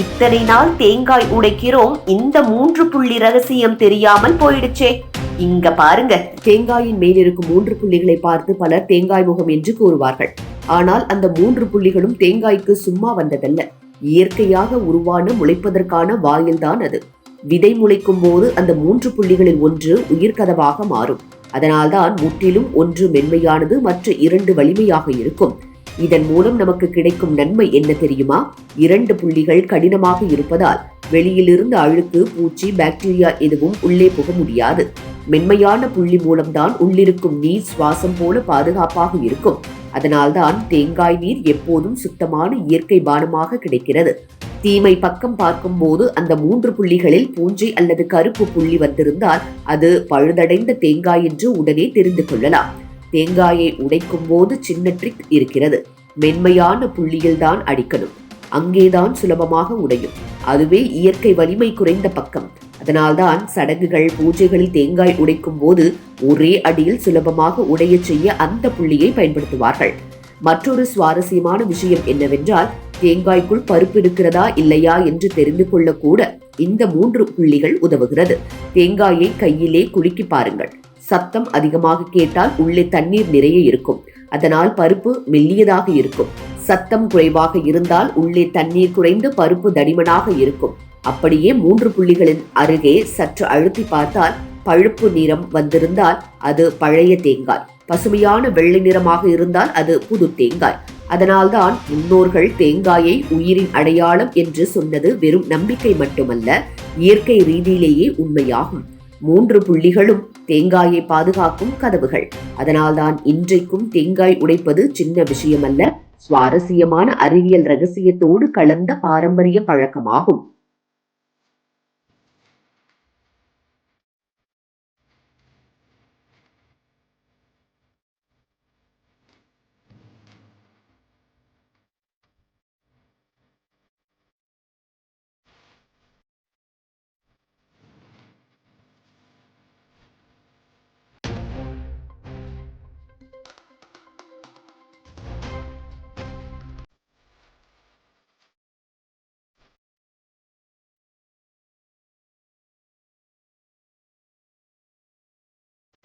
இத்தனை நாள் தேங்காய் உடைக்கிறோம். இந்த மூன்று புள்ளி ரகசியம் தெரியாமல் போயிடுச்சே. இங்க பாருங்க. தேங்காயின் மேல் இருக்கும் மூன்று புள்ளிகளை பார்த்து பலர் தேங்காய் முகம் என்று கூறுவார்கள். ஆனால் அந்த மூன்று புள்ளிகளும் தேங்காய்க்கு சும்மா வந்ததல்ல. இயற்கையாக உருவான முளைப்பதற்கான வாயில்தான் அது. விதை முளைக்கும் போது அந்த மூன்று புள்ளிகளில் ஒன்று உயிர்கதவாக மாறும். அதனால்தான் முற்றிலும் ஒன்று மென்மையானது மற்ற இரண்டு வலிமையாக இருக்கும். இதன் மூலம் நமக்கு கிடைக்கும் நன்மை என்ன தெரியுமா? இரண்டு புள்ளிகள் கடினமாக இருப்பதால் வெளியிலிருந்து அழுக்கு பூச்சி பாக்டீரியா எதுவும் உள்ளே போக முடியாது. மென்மையான புள்ளி மூலம்தான் உள்ளிருக்கும் நீர் சுவாசம் போல பாதுகாப்பாக இருக்கும். அதனால்தான் தேங்காய் நீர் எப்போதும் சுத்தமான இயற்கை பானமாக கிடைக்கிறது. தீமை பக்கம் பார்க்கும்போது அந்த மூன்று புள்ளிகளில் பூஞ்சை அல்லது கருப்பு புள்ளி வந்திருந்தால் அது பழுதடைந்த தேங்காய் என்று உடனே தெரிந்து கொள்ளலாம். தேங்காயை உடைக்கும் போது சின்ன ட்ரிக் இருக்கிறது. மென்மையான புள்ளியில்தான் அடிக்கணும். அங்கேதான் சுலபமாக உடையும். அதுவே இயற்கை வலிமை குறைந்த பக்கம். அதனால்தான் சடங்குகள் பூஜைகளில் தேங்காய் உடைக்கும் போது ஒரே அடியில் சுலபமாக உடையச் செய்ய அந்த புள்ளியை பயன்படுத்துவார்கள். மற்றொரு சுவாரஸ்யமான விஷயம் என்னவென்றால் தேங்காய்க்குள் பருப்பு இருக்கிறதா இல்லையா என்று தெரிந்து கொள்ள கூட இந்த மூன்று புள்ளிகள் உதவுகிறது. தேங்காயை கையிலே குலுக்கி பாருங்கள். சத்தம் அதிகமாக கேட்டால் உள்ளே தண்ணீர் நிறைய இருக்கும். அதனால் பருப்பு மெல்லியதாக இருக்கும். சத்தம் குறைவாக இருந்தால் உள்ளே தண்ணீர் குறைந்து பருப்பு தடிமனாக இருக்கும். அப்படியே மூன்று புள்ளிகளின் அருகே சற்று அழுத்தி பார்த்தால் பழுப்பு நிறம் வந்திருந்தால் அது பழைய தேங்காய். பசுமையான வெள்ளை நிறமாக இருந்தால் அது புது தேங்காய். அதனால்தான் முன்னோர்கள் தேங்காயை உயிரின் அடையாளம் என்று சொன்னது வெறும் நம்பிக்கை மட்டுமல்ல இயற்கை ரீதியிலேயே உண்மையாகும். மூன்று புள்ளிகளும் தேங்காயை பாதுகாக்கும் கதவுகள். அதனால்தான் இன்றைக்கும் தேங்காய் உடைப்பது சின்ன விஷயமல்ல. சுவாரஸ்யமான அறிவியல் ரகசியத்தோடு கலந்த பாரம்பரிய பழக்கமாகும்.